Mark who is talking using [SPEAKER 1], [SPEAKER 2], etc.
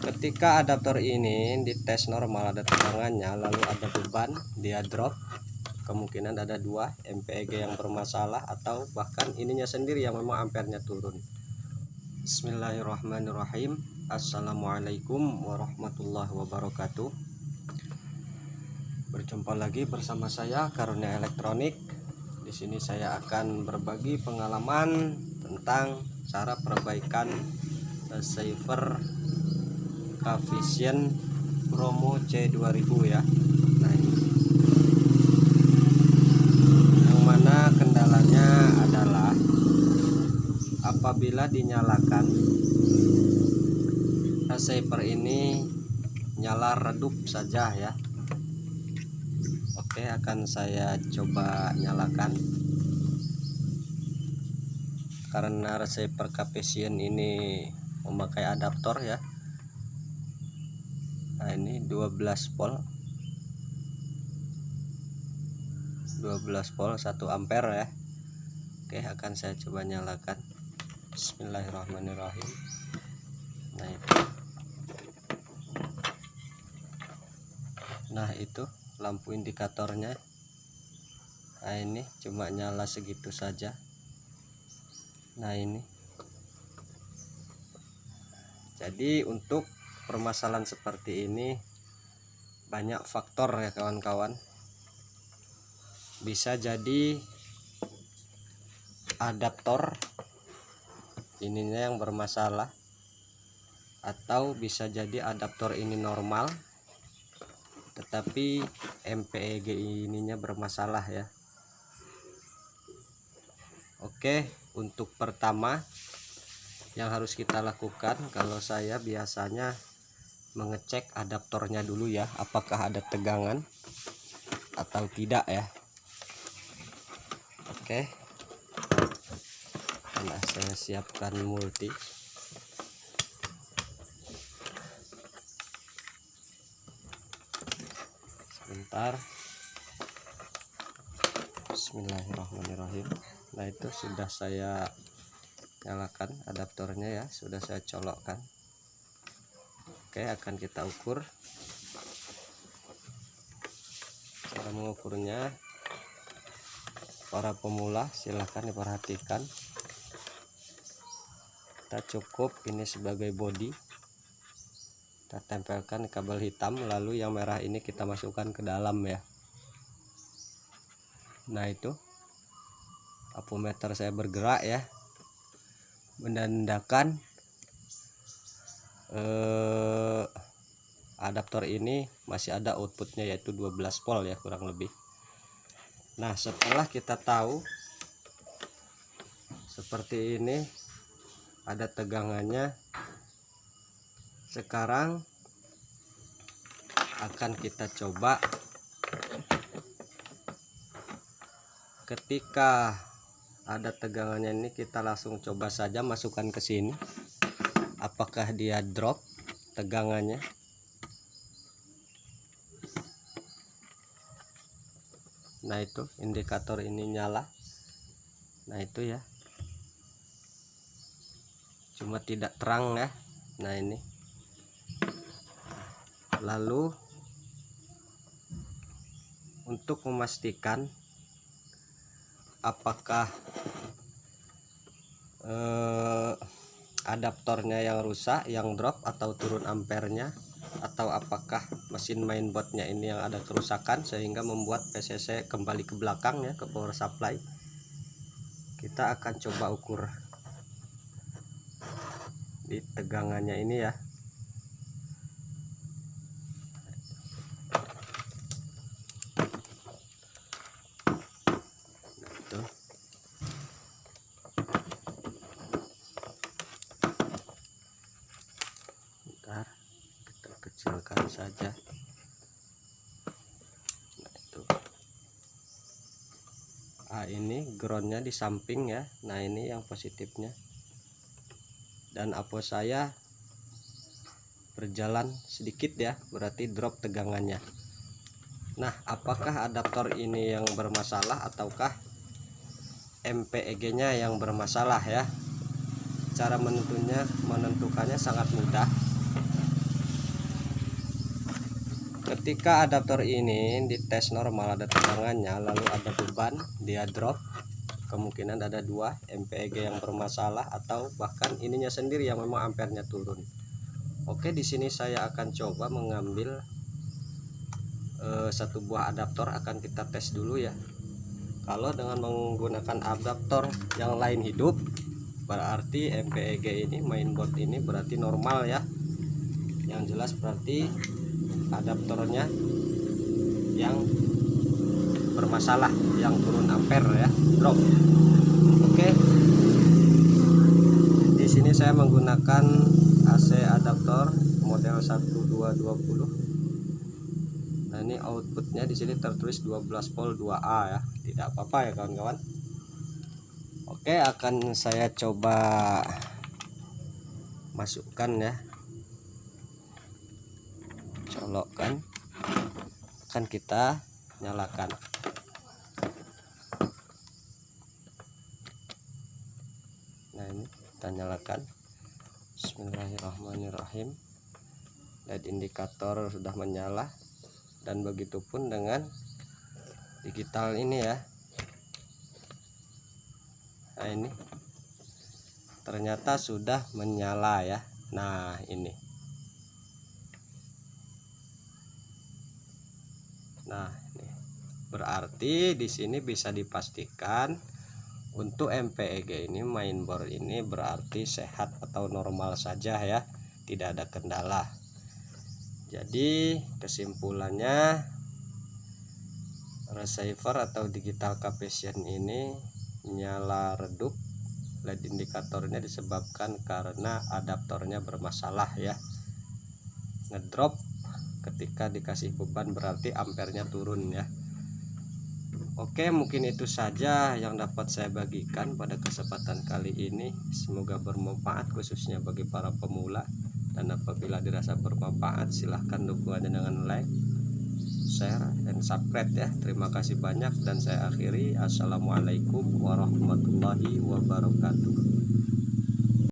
[SPEAKER 1] ketika adaptor ini dites normal ada tegangannya lalu ada beban dia drop kemungkinan ada dua MPEG yang bermasalah atau bahkan ininya sendiri yang memang ampernya turun. Bismillahirrahmanirrahim. Assalamualaikum warahmatullahi wabarakatuh. Berjumpa lagi bersama saya Karunia Elektronik. Di sini saya akan berbagi pengalaman tentang cara perbaikan receiver Cavision Promo C2000 ya. Nah, ini. Yang mana kendalanya adalah apabila dinyalakan receiver ini nyala redup saja ya. Oke, akan saya coba nyalakan. Karena receiver Cavision ini memakai adaptor ya nah ini 12 volt. 12 volt 1 ampere ya. Oke akan saya coba nyalakan. Bismillahirrahmanirrahim. Nah itu nah itu lampu indikatornya. Nah ini cuma nyala segitu saja. Nah ini. Jadi untuk permasalahan seperti ini banyak faktor ya kawan-kawan. Bisa jadi adaptor ininya yang bermasalah atau bisa jadi adaptor ini normal tetapi MPEG ininya bermasalah ya. Oke untuk pertama yang harus kita lakukan kalau saya biasanya mengecek adaptornya dulu ya apakah ada tegangan atau tidak ya. Oke. Nah saya siapkan multi. Sebentar. Bismillahirrahmanirrahim. Nah itu sudah saya nyalakan adaptornya ya sudah saya colokkan Oke akan kita ukur. Cara mengukurnya. Para pemula silahkan diperhatikan. Kita cukup ini sebagai body kita tempelkan kabel hitam lalu yang merah ini kita masukkan ke dalam ya. Nah itu. Apometer saya bergerak ya. Menandakan eh, adaptor ini masih ada outputnya yaitu 12 volt ya kurang lebih. Nah setelah kita tahu seperti ini ada tegangannya sekarang akan kita coba ketika ada tegangannya ini kita langsung coba saja masukkan ke sini apakah dia drop tegangannya? Nah itu indikator ini nyala. Nah itu ya. Cuma tidak terang ya. Nah ini. Lalu untuk memastikan apakah eh, adaptornya yang rusak yang drop atau turun ampernya atau apakah mesin mainboardnya ini yang ada kerusakan sehingga membuat PCC kembali ke belakang ya ke power supply? Kita akan coba ukur di tegangannya ini ya saja. Nah itu. Ah ini groundnya di samping ya. Nah ini yang positifnya. Dan apo saya berjalan sedikit ya berarti drop tegangannya. Nah apakah adaptor ini yang bermasalah ataukah MPEG nya yang bermasalah ya? Cara menentunya menentukannya sangat mudah ketika adaptor ini dites normal ada tegangannya lalu ada beban dia drop kemungkinan ada dua MPEG yang bermasalah atau bahkan ininya sendiri yang memang ampernya turun. Oke di sini saya akan coba mengambil uh, satu buah adaptor akan kita tes dulu ya. Kalau dengan menggunakan adaptor yang lain hidup berarti MPEG ini mainboard ini berarti normal ya. Yang jelas berarti adaptornya yang bermasalah yang turun ampere ya. Drop. Oke. Di sini saya menggunakan AC adaptor model 1220 nah ini outputnya di sini tertulis 12 volt 2A ya. Tidak apa-apa ya kawan-kawan. Oke akan saya coba masukkan ya colokkan akan kita nyalakan. Nah ini kita nyalakan. Bismillahirrahmanirrahim. LED indikator sudah menyala. Dan begitupun dengan digital ini ya. Nah ini ternyata sudah menyala ya. Nah ini nah ini berarti di sini bisa dipastikan untuk MPEG ini mainboard ini berarti sehat atau normal saja ya. Tidak ada kendala. Jadi kesimpulannya receiver atau digital capacitor ini nyala redup. LED indikatornya disebabkan karena adaptornya bermasalah ya. Ngedrop ketika dikasih beban berarti ampernya turun ya. Oke mungkin itu saja yang dapat saya bagikan pada kesempatan kali ini. Semoga bermanfaat khususnya bagi para pemula. Dan apabila dirasa bermanfaat silahkan dukungannya dengan like Share dan subscribe ya. Terima kasih banyak dan saya akhiri. Assalamualaikum warahmatullahi wabarakatuh